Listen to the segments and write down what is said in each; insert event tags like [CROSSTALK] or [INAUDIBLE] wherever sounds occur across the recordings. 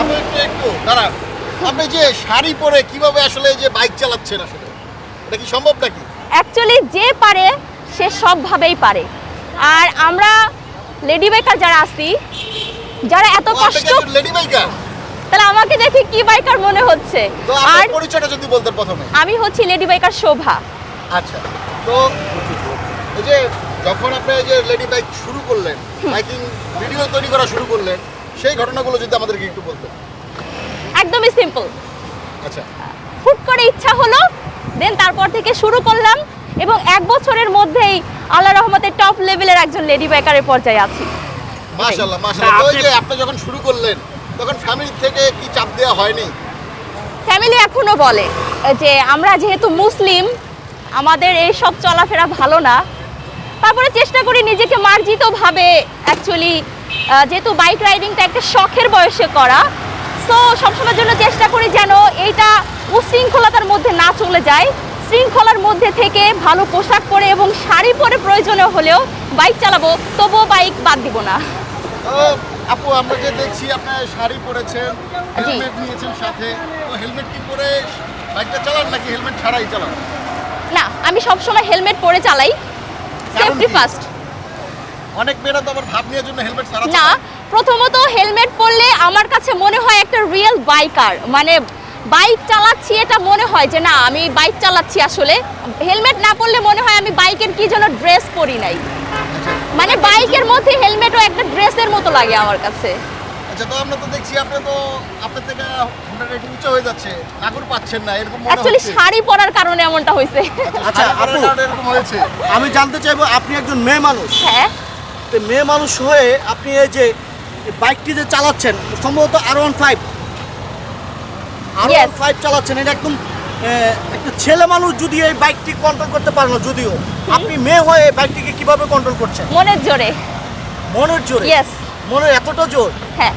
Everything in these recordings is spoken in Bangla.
আপনি একটু একটু দাঁড়ান। আপনি যে শাড়ি পরে কীভাবে আসলে যে বাইক চালাচ্ছেন আসলে? এটা কি সম্ভব নাকি? অ্যাকচুয়ালি যে পারে সে সবভাবেই পারে। আর আমরা লেডি বাইকার যারা আছি যারা এত কষ্ট লেডি বাইকার তাহলে আমাকে দেখে কি বাইকার মনে হচ্ছে? আর পরিচয়টা যদি বলতেন প্রথমে। আমি হচ্ছি লেডি বাইকার শোভা। আচ্ছা। তো এই যে যখন আপনি যে লেডি বাইক শুরু করলেন বাইকিং ভিডিও তৈরি করা শুরু করলেন সেই ঘটনাগুলো যদি আমাদেরকে একটু বলতেন। একদমই সিম্পল আচ্ছা। হুট করে ইচ্ছা হলো দেন তারপর থেকে শুরু করলাম এবং এক বছরের মধ্যেই আল্লাহ রহমতের টপ লেভেলের একজন লেডি বাইকারের পর্যায়ে আছি। মাশাআল্লাহ মাশাআল্লাহ। এই যে আপনি যখন শুরু করলেন তখন ফ্যামিলি থেকে কি চাপ দেওয়া হয়নি? ফ্যামিলি এখনও বলে যে আমরা যেহেতু মুসলিম আমাদের এই সব চলাফেরা ভালো না তারপরে চেষ্টা করি নিজেকে মার্জিতভাবে অ্যাকচুয়ালি যেহেতু বাইক রাইডিংটা একটা শখের বয়সে করা সো সবসময়ের জন্য চেষ্টা করি যেন এইটা উশৃঙ্খলতার মধ্যে না চলে যায়। শৃঙ্খলার মধ্যে থেকে ভালো পোশাক পরে এবং শাড়ি পরে প্রয়োজনীয় হলেও বাইক চালাবো তবুও বাইক বাদ দিব না। আপু আমরা যে দেখছি আপনি শাড়ি পরেছেন হেলমেট নিয়েছেন সাথে তো হেলমেট কি পরে বাইকটা চালান নাকি হেলমেট ছাড়াই চালান? না আমি সবসময় হেলমেট পরে চালাই। সেফটি ফার্স্ট অনেক মেয়েরা তো আবার ভাব নেওয়ার জন্য হেলমেট ছাড়া না প্রথমত হেলমেট পরলে আমার কাছে মনে হয় একটা রিয়েল বাইকার মানে বাইক চালাচ্ছি এটা মনে হয় যে না আমি বাইক চালাচ্ছি আসলে। হেলমেট না পরলে মনে হয় আমি বাইকের কি যেন ড্রেস পরি নাই। আচ্ছা। মানে বাইকের মধ্যে হেলমেটও একটা ড্রেসের মতো লাগে আমার কাছে। আচ্ছা তো আমরা তো দেখছি আপনি তো আপনার থেকে হোন্ডা রেটিং উঁচু হয়ে যাচ্ছে। নাগর পাচ্ছেন না এরকম মনে অ্যাকচুয়ালি শাড়ি পরার কারণে এমনটা হয়েছে। আচ্ছা, আপু। এরকম হয়েছে। আমি জানতে চাইব আপনি একজন মেয়ে মানুষ। হ্যাঁ। তো মেয়ে মানুষ হয়ে আপনি এই যে বাইকটি যে চালাচ্ছেন সম্ভবত R one five R one five চালাচ্ছেন এটা একদম একটা ছেলে মানুষ যদি এই বাইকটি কন্ট্রোল করতে পারে না যদিও। আপনি মেয়ে হয়ে এই বাইকটিকে কীভাবে কন্ট্রোল করছেন? মনের জোরে। মনের জোরে? ইয়েস মনের এতটা জোর? হ্যাঁ।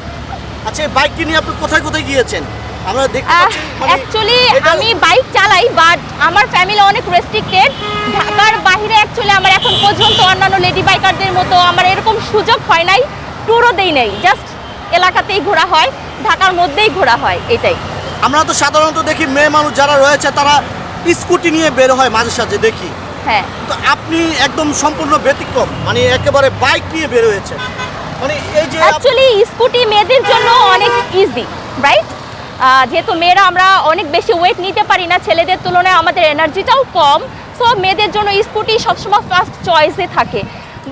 আচ্ছা এই বাইকটি নিয়ে আপনি কোথায় কোথায় গিয়েছেন? আমরা দেখতে পাচ্ছি মানে অ্যাকচুয়ালি আমি বাইক চালাই বাট আমার ফ্যামিলি অনেক রেস্ট্রিক্টেড ঢাকার বাইরে অ্যাকচুয়ালি আমার এখন পর্যন্ত অন্যান্য লেডি বাইকারদের মতো আমার এরকম সুযোগ হয় নাই ট্যুরও দেই নাই জাস্ট এলাকাতেই ঘোরা হয় ঢাকার মধ্যেই ঘোরা হয় এটাই। আমরা তো সাধারণত দেখি মেয়ে মানুষ যারা রয়েছে তারা স্কুটি নিয়ে বের হয় মাঝে সাঝে দেখি। হ্যাঁ। তো আপনি একদম সম্পূর্ণ ব্যতিক্রম মানে একেবারে বাইক নিয়ে বের হয়েছে মানে এই যে অ্যাকচুয়ালি স্কুটি মেয়েদের জন্য অনেক ইজি রাইট যেহেতু মেয়েরা আমরা অনেক বেশি ওয়েট নিতে পারি না, ছেলেদের তুলনায় আমাদের এনার্জিটাও কম। সো মেয়েদের জন্য স্কুটি সবসময় ফার্স্ট চয়েসে থাকে।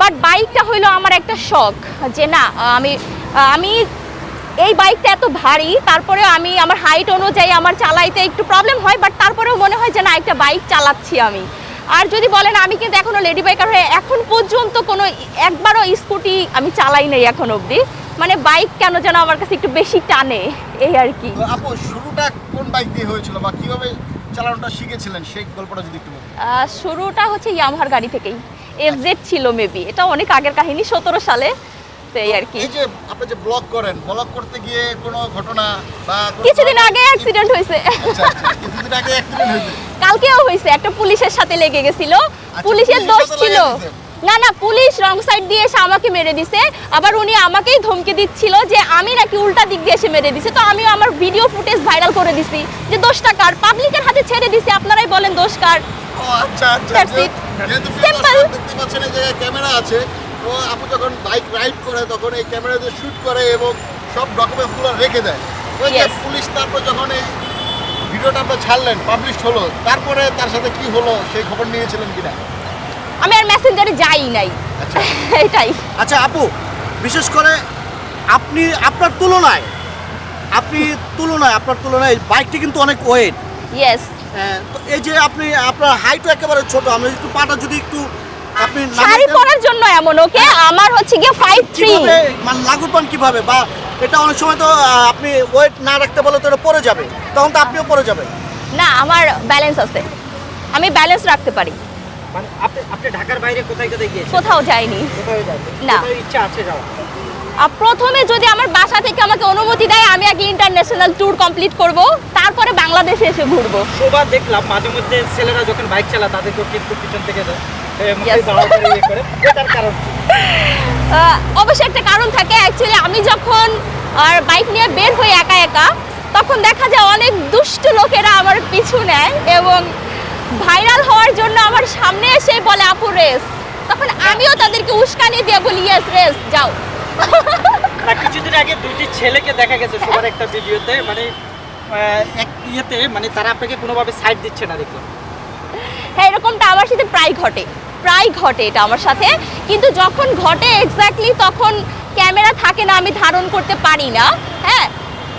বাট বাইকটা হইল আমার একটা শখ যে না, আমি আমি এই বাইকটা এত ভারী তারপরে আমি আমার হাইট অনুযায়ী আমার চালাইতে একটু প্রবলেম হয় বাট তারপরেও মনে হয় যে না, একটা বাইক চালাচ্ছি আমি। আর যদি বলেন, আমি কিন্তু এখনও লেডি বাইকার হয়ে এখন পর্যন্ত কোনো একবারও স্কুটি আমি চালাই নাই এখন অবধি। মানে বাইক কেন যেন আমার কাছে একটু বেশি টানে এই আর কি। আপু শুরুটা কোন বাইক দিয়ে হয়েছিল বা কীভাবে চালানোটা শিখেছিলেন? সেই গল্পটা যদি একটু শুরুটা হচ্ছে ইয়ামাহার গাড়ি থেকেই। এফজেড ছিল মেবি এটা অনেক আগের কাহিনী সতেরো সালে। এই আর কি। এই যে আপনি যে ব্লগ করেন ব্লগ করতে গিয়ে কোনো ঘটনা বা কিছুদিন আগে অ্যাক্সিডেন্ট হয়েছে। আচ্ছা আচ্ছা কিছুদিন আগে অ্যাক্সিডেন্ট হয়েছে। কালকেও হয়েছে। একটা পুলিশের সাথে লেগে গেছিল। পুলিশের পুলিশের দোষ ছিল? না না পুলিশ রং সাইড দিয়ে এসে আমাকে মেরে দিছে। আবার উনি আমাকেই ধমকে দিচ্ছিল যে আমি নাকি উল্টা দিক দিয়ে এসে মেরে দিছে। তো আমি আমার ভিডিও ফুটেজ ভাইরাল করে দিছি যে দোষটা কার? পাবলিকের হাতে ছেড়ে দিছি আপনারাই বলেন দোষ কার। ও আচ্ছা আচ্ছা ক্যামেরা আছে তো আপু যখন বাইক রাইড করে তখন এই ক্যামেরা দিয়ে শুট করে এবং সব রেখে দেয়। পুলিশ তারপর যখন এই ভিডিওটা ছাড়লেন পাবলিশ হলো তারপরে তার সাথে কি হলো সেই খবর নিয়েছিলেন কিনা? আমি আর মেসেঞ্জারে যাই নাই। আচ্ছা। [LAUGHS] এটাই। আচ্ছা আপু বিশেষ করে আপনি আপনার তুলনায় আপনি তুলনায় আপনার তুলনায় বাইকটি কিন্তু অনেক ওয়েট ইয়েস তো এই যে আপনি আপনার হাইটও একেবারে ছোট আমরা একটু পাটা যদি একটু আপনি শাড়ি পরার জন্য এমন ওকে আমার হচ্ছে গিয়ে ফাইভ থ্রি কীভাবে মানে লাগু পান কীভাবে? বা এটা অনেক সময় তো আপনি ওয়েট না রাখতে বলে তো এটা পড়ে যাবে তখন তো আপনিও পড়ে যাবেন। না আমার ব্যালেন্স আছে। আমি ব্যালেন্স রাখতে পারি। মানে আপনি আপনি ঢাকার বাইরে কোথায় কোথায় গিয়েছেন? কোথাও যাইনি। না। ইচ্ছা আছে যাওয়া প্রথমে যদি আমার বাসা থেকে আমাকে অনুমতি দেয় আমি আগে ইন্টারন্যাশনাল ট্যুর কমপ্লিট করব তারপরে বাংলাদেশে এসে ঘুরবো। শোভা দেখলাম মাঝে মধ্যে ছেলেরা যখন বাইক চালায় তাদেরকে কিন্তু পিছন থেকে ইয়ে অবশ্যই একটা কারণ থাকে অ্যাকচুয়ালি আমি যখন আর বাইক নিয়ে বের হই একা একা তখন দেখা যায় অনেক দুষ্ট লোকেরা আমার পিছু নেয় এবং ভাইরাল হওয়ার জন্য আমার সামনে এসে বলে আপু রেস। তখন আমিও তাদেরকে উস্কানি দিয়ে বলি ইয়েস রেস যাও। না কিছুদিন আগে দুটি ছেলেকে দেখা গেছে সবার একটা ভিডিওতে মানে এক ইয়েতে মানে তারা আপনাকে কোনোভাবে সাইড দিচ্ছে না দেখলাম। হ্যাঁ এরকমটা আমার সাথে প্রায় ঘটে প্রায় ঘটে এটা আমার সাথে। কিন্তু যখন ঘটে এক্স্যাক্টলি তখন ক্যামেরা থাকে না আমি ধারণ করতে পারি না হ্যাঁ?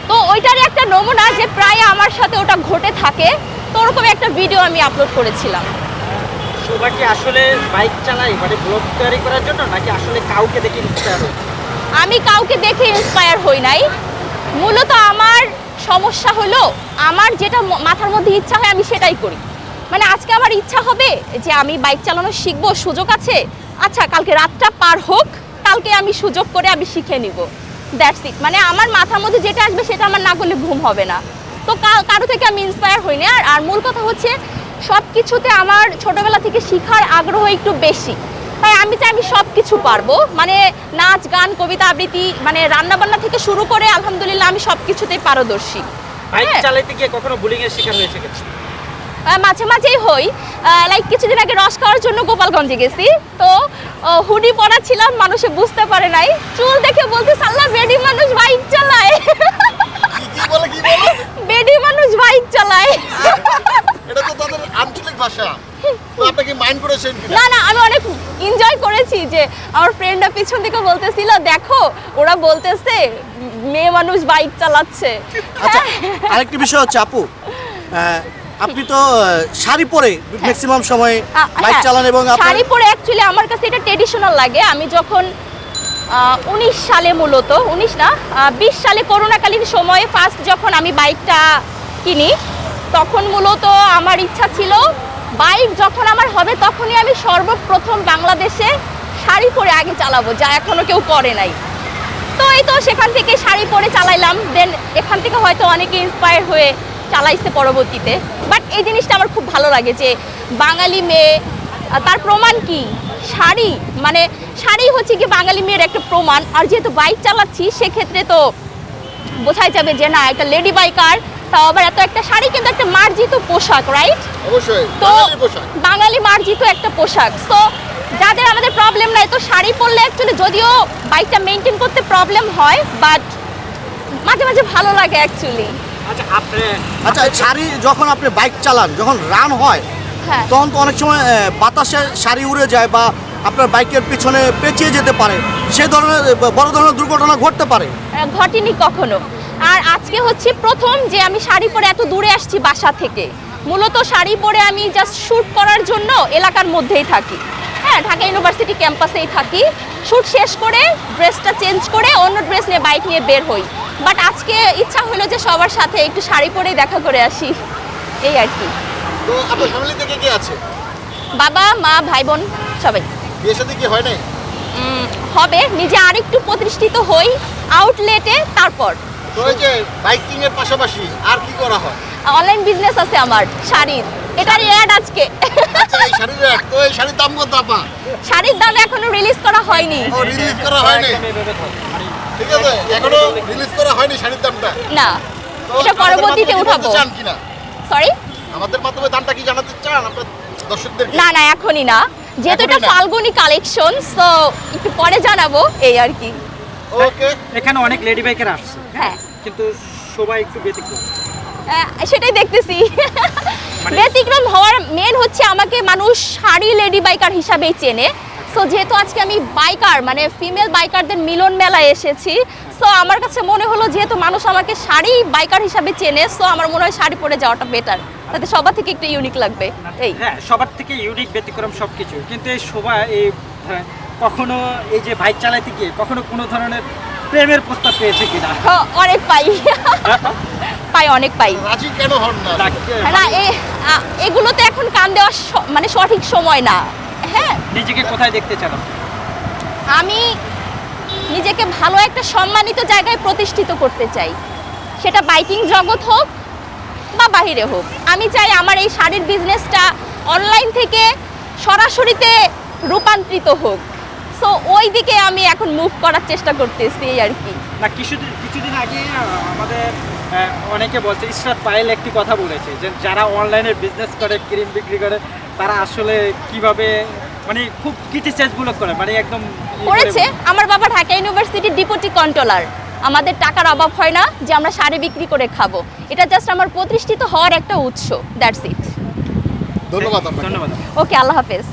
তো ওইটারই একটা নমুনা যে প্রায় আমার সাথে ওটা ঘটে থাকে। তো ওরকম একটা ভিডিও আমি আপলোড করেছিলাম। শোভা কি আসলে বাইক চালাই মানে ব্লগ তৈরি করার জন্য নাকি আসলে কাউকে দেখে ইন্সপায়ার আমি কাউকে দেখে ইন্সপায়ার হই নাই। মূলত আমার সমস্যা হলো আমার যেটা মাথার মধ্যে ইচ্ছা হয় আমি সেটাই করি। মানে আজকে আমার ইচ্ছা হবে যে আমি বাইক চালানো শিখব সুযোগ আছে। আচ্ছা কালকে রাতটা পার হোক কালকে আমি সুযোগ করে আমি শিখে নিব। দ্যাটস ইট মানে আমার মাথার মধ্যে যেটা আসবে সেটা আমার না করলে ঘুম হবে না। তো কারও থেকে আমি ইন্সপায়ার হই না। আর- আর মূল কথা হচ্ছে সব কিছুতে আমার ছোটবেলা থেকে শেখার আগ্রহ একটু বেশি। তাই আমি চাই আমি সব কিছু পারব। মানে নাচ গান কবিতা আবৃত্তি মানে রান্না বান্না থেকে শুরু করে আলহামদুলিল্লাহ আমি সব কিছুতেই পারদর্শী। বাইক হ্যাঁ। গিয়ে কখনো বুলিং এর শিকার হয়েছে মাঝে মাঝেই হই। লাইক কিছুদিন আগে রস খাওয়ার জন্য গোপালগঞ্জে গেছি। তো হুডি পরা ছিলাম মানুষে বুঝতে পারে নাই। চুল দেখে বলতে সাল্লা বেডি মানুষ বাইক চালায় কি কি বলে কি বলে বেডি মানুষ বাইক চালায় এটা তো তাদের আঞ্চলিক ভাষা তো আপনি কি মাইন্ড করেছেন না না আমি অনেক এনজয় করেছি যে আমার ফ্রেন্ডরা পিছন থেকে বলতেছিল দেখো ওরা বলতেছে মেয়ে মানুষ বাইক চালাচ্ছে। আচ্ছা [LAUGHS] আরেকটি বিষয় হচ্ছে আপু আপনি তো শাড়ি পরে ম্যাক্সিমাম সময় বাইক হ্যাঁ, চালান এবং শাড়ি পরে অ্যাকচুয়ালি আমার কাছে এটা ট্রেডিশনাল লাগে। আমি যখন উনিশ সালে মূলত উনিশ না বিশ সালে করোনাকালীন সময়ে ফার্স্ট যখন আমি বাইকটা কিনি তখন মূলত আমার ইচ্ছা ছিল বাইক যখন আমার হবে, তখনই আমি সর্বপ্রথম বাংলাদেশে শাড়ি পরে আগে চালাবো, যা এখনও কেউ করে নাই। তো এই তো সেখান থেকে শাড়ি পরে চালাইলাম দেন এখান থেকে হয়তো অনেকে ইন্সপায়ার হয়ে চালাইছে পরবর্তীতে। বাট এই জিনিসটা আমার খুব ভালো লাগে যে বাঙালি মেয়ে, তার প্রমাণ কি? শাড়ি মানে শাড়ি হচ্ছে কি বাঙালি মেয়ের একটা প্রমাণ। আর যেহেতু বাইক চালাচ্ছি, সেক্ষেত্রে তো বোঝাই যাবে যে না, একটা লেডি বাইকার তাও আবার এত একটা শাড়ি, কিন্তু একটা মার্জিত পোশাক রাইট অবশ্যই তো বাঙালি মার্জিত একটা পোশাক। তো যাদের আমাদের প্রবলেম নাই তো শাড়ি পরলে অ্যাকচুয়ালি যদিও বাইকটা মেনটেন করতে প্রবলেম হয় বাট মাঝে মাঝে ভালো লাগে অ্যাকচুয়ালি আচ্ছা আপনি আচ্ছা শাড়ি যখন আপনি বাইক চালান যখন রান হয় হ্যাঁ। তখন তো অনেক সময় বাতাসে শাড়ি উড়ে যায় বা আপনার বাইকের পিছনে পেঁচিয়ে যেতে পারে। সে ধরনের বড় ধরনের দুর্ঘটনা ঘটতে পারে। ঘটেনি কখনো। আর আজকে হচ্ছে প্রথম যে আমি শাড়ি পরে এত দূরে আসছি বাসা থেকে। মূলত শাড়ি পরে আমি জাস্ট শ্যুট করার জন্য এলাকার মধ্যেই থাকি। হ্যাঁ ঢাকা ইউনিভার্সিটি ক্যাম্পাসেই থাকি। শ্যুট শেষ করে ড্রেসটা চেঞ্জ করে অন্য ড্রেস নিয়ে বাইক নিয়ে বের হই। বাট আজকে ইচ্ছা হলো যে সবার সাথে একটু শাড়ি পরেই দেখা করে আসি। এই আর কি। তো আপনার ফ্যামিলি থেকে কে আছে? বাবা মা ভাই বোন সবাই। বিয়ে সাথে কি হয় নাই? হবে। নিজে আরেকটু প্রতিষ্ঠিত হই আউটলেটে তারপর। তো এই যে বাইকিং এর পাশাপাশি আর কি করা হয়? অনলাইন বিজনেস আছে আমার শাড়ির। এটারই অ্যাড আজকে। আচ্ছা এই শাড়ির এক তো এই শাড়ির দাম কত আপা? শাড়ির দাম এখনও রিলিজ করা হয়নি। ও রিলিজ করা হয়নি? ঠিক আছে এখনও রিলিজ করা হয়নি শাড়ির দামটা? না এটা পরবর্তীতে উঠাবো। সরি আমাদের মাধ্যমে দামটা কি জানাতে চান আপনার দর্শকদের না না এখনই না। যেহেতু এটা ফাল্গুনি কালেকশন সো একটু পরে জানাব এই আর কি। ওকে এখানে অনেক লেডি বাইকার আসছে হ্যাঁ? কিন্তু সবাই একটু ব্যতিক্রম। সেটাই দেখতেছি। মানে- ব্যতিক্রম হওয়ার মেন হচ্ছে আমাকে মানুষ শাড়ি লেডি বাইকার হিসাবেই চেনে। সো যেহেতু আজকে আমি বাইকার মানে ফিমেল বাইকারদের মিলন মেলায় এসেছি সো আমার কাছে মনে হলো যেহেতু মানুষ আমাকে শাড়ি বাইকার হিসাবে চেনে সো আমার মনে হয় শাড়ি পরে যাওয়াটা বেটার তাতে সবার থেকে একটু ইউনিক লাগবে। এই। হ্যাঁ সবার থেকে ইউনিক ব্যতিক্রম সব কিছু কিন্তু এই সবাই এই হ্যাঁ, কখনো এই যে বাইক চালাইতে গিয়ে কখনো কোনো ধরনের প্রেমের প্রস্তাব পেয়েছে কিনা? অনেক পাই। পাই অনেক পাই। রাজি কেন না? এ এগুলোতে এখন কান দেওয়া স- মানে সঠিক সময় না। হ্যাঁ? নিজেকে কোথায় দেখতে চান আমি নিজেকে ভালো একটা সম্মানিত জায়গায় প্রতিষ্ঠিত করতে চাই। সেটা বাইকিং জগৎ হোক বা বাহিরে হোক। আমি চাই আমার এই শাড়ির বিজনেসটা অনলাইন থেকে সরাসরিতে রূপান্তরিত হোক। সো ওই দিকে আমি এখন মুভ করার চেষ্টা করতেছি এই আর কি। না কিছুদিন কিছুদিন আগে আমাদের অনেকে বলছে ইসরাত পায়েল একটি কথা বলেছে যে যারা অনলাইনে বিজনেস করে ক্রিম বিক্রি করে তারা আসলে কীভাবে মানে খুব ক্রিটিসাইজগুলো করে মানে একদম করেছে। আমার বাবা ঢাকা ইউনিভার্সিটির ডিপুটি কন্ট্রোলার আমাদের টাকার অভাব হয় না যে আমরা শাড়ি বিক্রি করে খাব। এটা জাস্ট আমার প্রতিষ্ঠিত হওয়ার একটা উৎস দ্যাটস ইট ধন্যবাদ ধন্যবাদ। ওকে আল্লাহ হাফেজ।